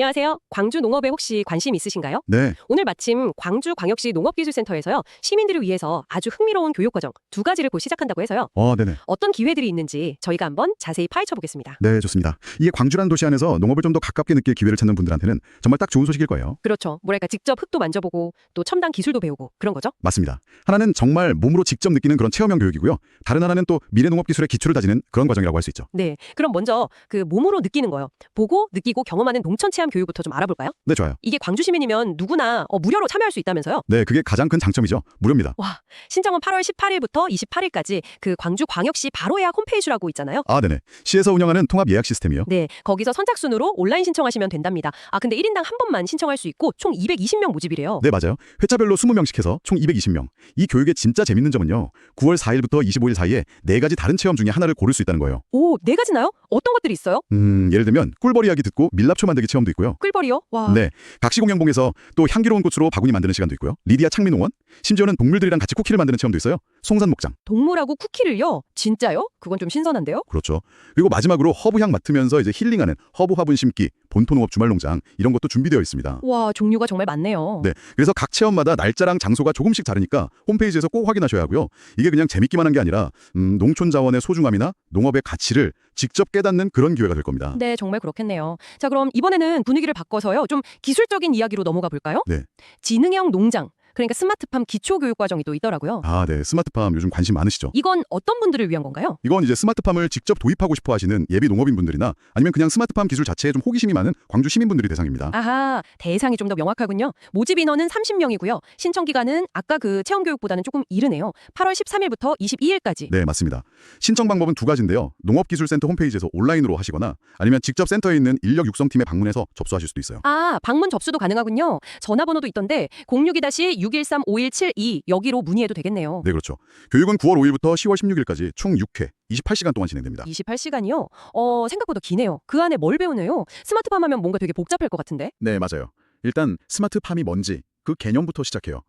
안녕하세요. 광주 농업에 혹시 관심 있으신가요? 네, 오늘 마침 광주 광역시 농업기술센터에서요. 시민들을 위해서 아주 흥미로운 교육 과정 두 가지를 곧 시작한다고 해서요. 어, 네네. 어떤 기회들이 있는지 저희가 한번 자세히 파헤쳐 보겠습니다. 네, 좋습니다. 이게 광주라는 도시 안에서 농업을 좀 더 가깝게 느낄 기회를 찾는 분들한테는 정말 딱 좋은 소식일 거예요. 그렇죠. 뭐랄까 직접 흙도 만져보고 또 첨단 기술도 배우고 그런 거죠. 맞습니다. 하나는 정말 몸으로 직접 느끼는 그런 체험형 교육이고요. 다른 하나는 또 미래 농업 기술의 기초를 다지는 그런 과정이라고 할 수 있죠. 네. 그럼 먼저 그 몸으로 느끼는 거요. 보고 느끼고 경험하는 농촌 체험 교육부터 좀 알아볼까요? 네, 좋아요. 이게 광주 시민이면 누구나 어, 무료로 참여할 수 있다면서요? 네, 그게 가장 큰 장점이죠. 무료입니다. 신청은 8월 18일부터 28일까지 그 광주 광역시 바로 예약 홈페이지라고 있잖아요. 아, 네네. 시에서 운영하는 통합 예약 시스템이요. 네, 거기서 선착순으로 온라인 신청하시면 된답니다. 아, 근데 1인당 한 번만 신청할 수 있고 총 220명 모집이래요. 네, 맞아요. 회차별로 20명씩 해서 총 220명. 이 교육의 진짜 재밌는 점은요. 9월 4일부터 25일 사이에 네 가지 다른 체험 중에 하나를 고를 수 있다는 거예요. 오, 네 가지나요? 어떤 것들이 있어요? 음, 예를 들면 꿀벌 이야기 듣고 밀랍초 만들기 체험도 있고 요. 꿀벌이요? 와. 네, 각시공양봉에서 또 향기로운 꽃으로 바구니 만드는 시간도 있고요. 리디아 창민농원, 심지어는 동물들이랑 같이 쿠키를 만드는 체험도 있어요. 송산 목장. 동물하고 쿠키를요? 진짜요? 그건 좀 신선한데요? 그렇죠. 그리고 마지막으로 허브향 맡으면서 이제 힐링하는 허브 화분 심기, 본토농업 주말농장 이런 것도 준비되어 있습니다. 와, 종류가 정말 많네요. 네, 그래서 각 체험마다 날짜랑 장소가 조금씩 다르니까 홈페이지에서 꼭 확인하셔야 하고요. 이게 그냥 재밌기만 한 게 아니라 음, 농촌 자원의 소중함이나 농업의 가치를 직접 깨닫는 그런 기회가 될 겁니다. 네, 정말 그렇겠네요. 자, 그럼 이번에는 분위기를 바꿔서요. 좀 기술적인 이야기로 넘어가 볼까요? 네. 지능형 농장, 그러니까 스마트팜 기초 교육 과정이 또 있더라고요. 아, 네, 스마트팜 요즘 관심 많으시죠? 이건 어떤 분들을 위한 건가요? 이건 이제 스마트팜을 직접 도입하고 싶어 하시는 예비 농업인 분들이나 아니면 그냥 스마트팜 기술 자체에 좀 호기심이 많은 광주 시민분들이 대상입니다. 아하, 대상이 좀 더 명확하군요. 모집 인원은 30명이고요. 신청 기간은 아까 그 체험 교육보다는 조금 이르네요. 8월 13일부터 22일까지. 네, 맞습니다. 신청 방법은 두 가지인데요. 농업기술센터 홈페이지에서 온라인으로 하시거나 아니면 직접 센터에 있는 인력 육성팀에 방문해서 접수하실 수도 있어요. 아, 방문 접수도 가능하군요. 전화번호도 있던데 062-613-5172 여기로 문의해도 되겠네요. 네, 그렇죠. 교육은 9월 5일부터 10월 16일까지 총 6회, 28시간 동안 진행됩니다. 28시간이요? 어, 생각보다 기네요. 그 안에 뭘 배우네요? 스마트팜 하면 뭔가 되게 복잡할 것 같은데. 네, 맞아요. 일단 스마트팜이 뭔지 그 개념부터 시작해요.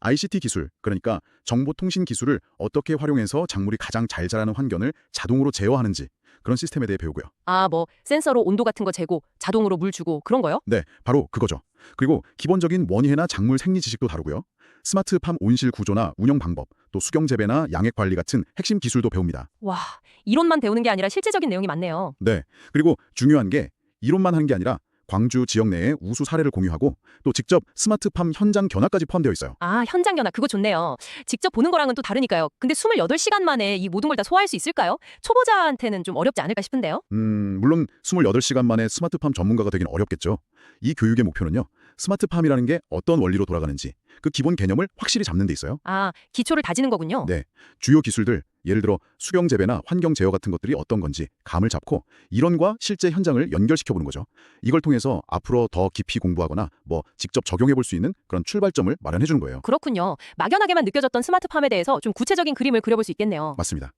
ICT 기술, 그러니까 정보통신 기술을 어떻게 활용해서 작물이 가장 잘 자라는 환경을 자동으로 제어하는지 그런 시스템에 대해 배우고요. 아, 뭐 센서로 온도 같은 거 재고 자동으로 물 주고 그런 거요? 네, 바로 그거죠. 그리고 기본적인 원예나 작물 생리 지식도 다루고요. 스마트 팜 온실 구조나 운영 방법, 또 수경 재배나 양액 관리 같은 핵심 기술도 배웁니다. 와, 이론만 배우는 게 아니라 실제적인 내용이 많네요. 네. 그리고 중요한 게 이론만 하는 게 아니라 광주 지역 내에 우수 사례를 공유하고 또 직접 스마트팜 현장 견학까지 포함되어 있어요. 아, 현장 견학 그거 좋네요. 직접 보는 거랑은 또 다르니까요. 근데 28시간 만에 이 모든 걸 다 소화할 수 있을까요? 초보자한테는 좀 어렵지 않을까 싶은데요. 음, 물론 28시간 만에 스마트팜 전문가가 되긴 어렵겠죠. 이 교육의 목표는요. 스마트팜이라는 게 어떤 원리로 돌아가는지 그 기본 개념을 확실히 잡는 데 있어요. 아, 기초를 다지는 거군요. 네. 주요 기술들, 예를 들어 수경 재배나 환경 제어 같은 것들이 어떤 건지 감을 잡고 이론과 실제 현장을 연결시켜 보는 거죠. 이걸 통해서 앞으로 더 깊이 공부하거나 뭐 직접 적용해 볼 수 있는 그런 출발점을 마련해 주는 거예요. 그렇군요. 막연하게만 느껴졌던 스마트팜에 대해서 좀 구체적인 그림을 그려볼 수 있겠네요. 맞습니다.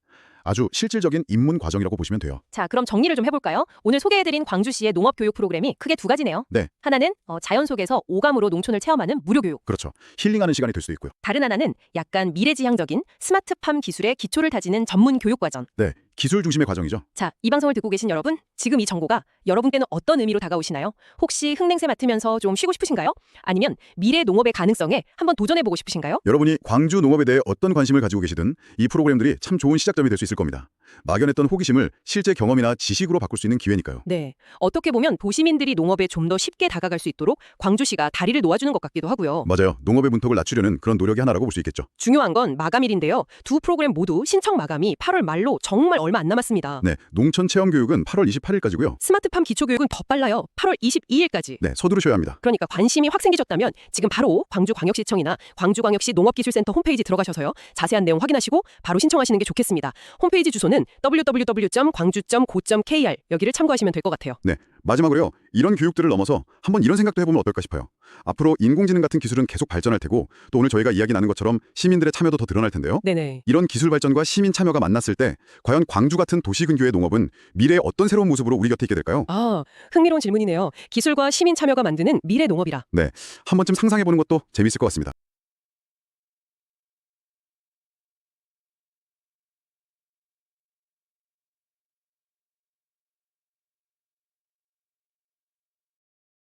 아주 실질적인 입문 과정이라고 보시면 돼요. 자, 그럼 정리를 좀 해볼까요? 오늘 소개해드린 광주시의 농업교육 프로그램이 크게 두 가지네요. 네. 하나는 어, 자연 속에서 오감으로 농촌을 체험하는 무료교육. 그렇죠. 힐링하는 시간이 될 수도 있고요. 다른 하나는 약간 미래지향적인 스마트팜 기술의 기초를 다지는 전문 교육 과정. 네. 기술 중심의 과정이죠. 자, 이 방송을 듣고 계신 여러분, 지금 이 정보가 여러분께는 어떤 의미로 다가오시나요? 혹시 흙냄새 맡으면서 좀 쉬고 싶으신가요? 아니면 미래 농업의 가능성에 한번 도전해보고 싶으신가요? 여러분이 광주 농업에 대해 어떤 관심을 가지고 계시든 이 프로그램들이 참 좋은 시작점이 될 수 있을 겁니다. 막연했던 호기심을 실제 경험이나 지식으로 바꿀 수 있는 기회니까요. 네. 어떻게 보면 도시민들이 농업에 좀 더 쉽게 다가갈 수 있도록 광주시가 다리를 놓아주는 것 같기도 하고요. 맞아요. 농업의 문턱을 낮추려는 그런 노력이 하나라고 볼 수 있겠죠. 중요한 건 마감일인데요. 두 프로그램 모두 신청 마감이 8월 말로 정말 얼마 안 남았습니다. 네. 농촌 체험 교육은 8월 28일까지고요. 스마트팜 기초교육은 더 빨라요. 8월 22일까지. 네. 서두르셔야 합니다. 그러니까 관심이 확 생기셨다면 지금 바로 광주광역시청이나 광주광역시 농업기술센터 홈페이지 들어가셔서요. 자세한 내용 확인하시고 바로 신청하시는 게 좋겠습니다. 홈페이지 주소는 www.광주.go.kr 여기를 참고하시면 될 것 같아요. 마지막으로요. 이런 교육들을 넘어서 한번 이런 생각도 해보면 어떨까 싶어요. 앞으로 인공지능 같은 기술은 계속 발전할 테고 또 오늘 저희가 이야기 나눈 것처럼 시민들의 참여도 더 드러날 텐데요. 네네. 이런 기술 발전과 시민 참여가 만났을 때 과연 광주 같은 도시 근교의 농업은 미래에 어떤 새로운 모습으로 우리 곁에 있게 될까요? 아, 흥미로운 질문이네요. 기술과 시민 참여가 만드는 미래 농업이라. 한 번쯤 상상해보는 것도 재밌을 것 같습니다.